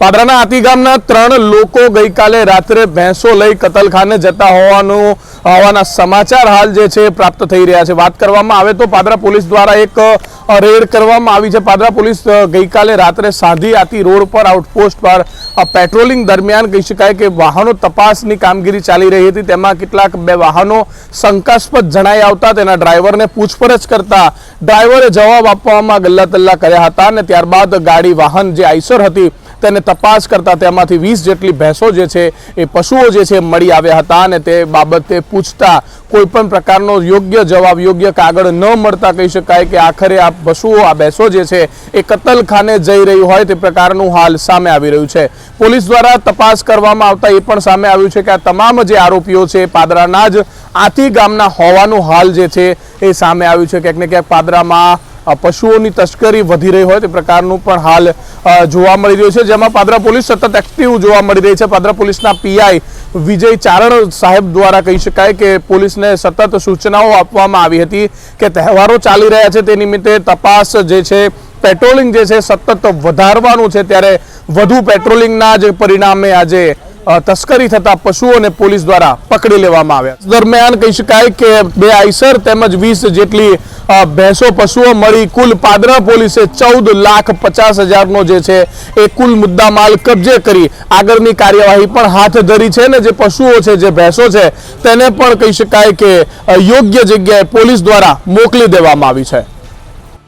પાદરાના આતી ગામના ત્રણ લોકો ગઈકાલે રાત્રે ભેંસો લઈ કતલખાને જતા હોવાનું, હોવાના સમાચાર હાલ જે છે પ્રાપ્ત થઈ રહ્યા છે. વાત કરવામાં આવે તો પાદરા પોલીસ દ્વારા એક રેડ કરવામાં આવી છે. પાદરા પોલીસ ગઈકાલે રાત્રે સાંધી આતી રોડ પર આઉટપોસ્ટ પર પેટ્રોલિંગ દરમિયાન કહી શકાય કે વાહનો તપાસની કામગીરી ચાલી રહી હતી. તેમાં કેટલાક બે વાહનો શંકાસ્પદ જણાઈ આવતા, તેના ડ્રાઈવરને પૂછપરછ કરતા ડ્રાઈવરે જવાબ આપવામાં ગલ્લા તલ્લા કર્યા હતા અને ત્યારબાદ ગાડી વાહન જે આઈસર હતી તેને તપાસ કરતાં તેમાંથી વીસ જેટલી ભેંસો જે છે એ પશુઓ જે છે મળી આવ્યા હતા અને તે બાબતે પૂછતા કોઈ પણ પ્રકારનો યોગ્ય જવાબ, યોગ્ય કાગળ ન મળતા કહી શકાય કે આખરે આ પશુઓ, આ ભેંસો જે છે એ કતલખાને જઈ રહી હોય તે પ્રકારનું હાલ સામે આવી રહ્યું છે. પોલીસ દ્વારા તપાસ કરવામાં આવતા એ પણ સામે આવ્યું છે કે આ તમામ જે આરોપીઓ છે પાદરાના જ આથી ગામના હોવાનું હાલ જે છે એ સામે આવ્યું છે. ક્યાંક ને ક્યાંક પાદરામાં પશુઓની તસ્કરી વધી રહી હોય તે પ્રકારનું પણ હાલ જોવા મળી રહ્યું છે. જેમાં પાદરા પોલીસ સતત એક્ટિવ જોવા મળી રહી છે. પાદરા પોલીસના પીઆઈ વિજય ચારણ સાહેબ દ્વારા કહી શકાય કે પોલીસને સતત સૂચનાઓ આપવામાં આવી હતી કે તહેવારો ચાલી રહ્યા છે. તે નિમિત્તે તપાસ જે છે, પેટ્રોલિંગ જે છે, સતત વધારવાનું છે. ત્યારે વધુ પેટ્રોલિંગના જે પરિણામે આજે તસ્કરી થતા પશુઓને પોલીસ દ્વારા પકડી લેવામાં આવ્યા દરમિયાન કહી શકાય કે બે આઈસર તેમજ વીસ જેટલી ભેંસો પશુઓ મળી કુલ પાદરા પોલીસે ચૌદ લાખ પચાસ હજારનો જે છે એ કુલ મુદ્દામાલ કબજે કરી આગળની કાર્યવાહી પણ હાથ ધરી છે ને જે પશુઓ છે, જે ભેંસો છે, તેને પણ કહી શકાય કે યોગ્ય જગ્યાએ પોલીસ દ્વારા મોકલી દેવામાં આવી છે.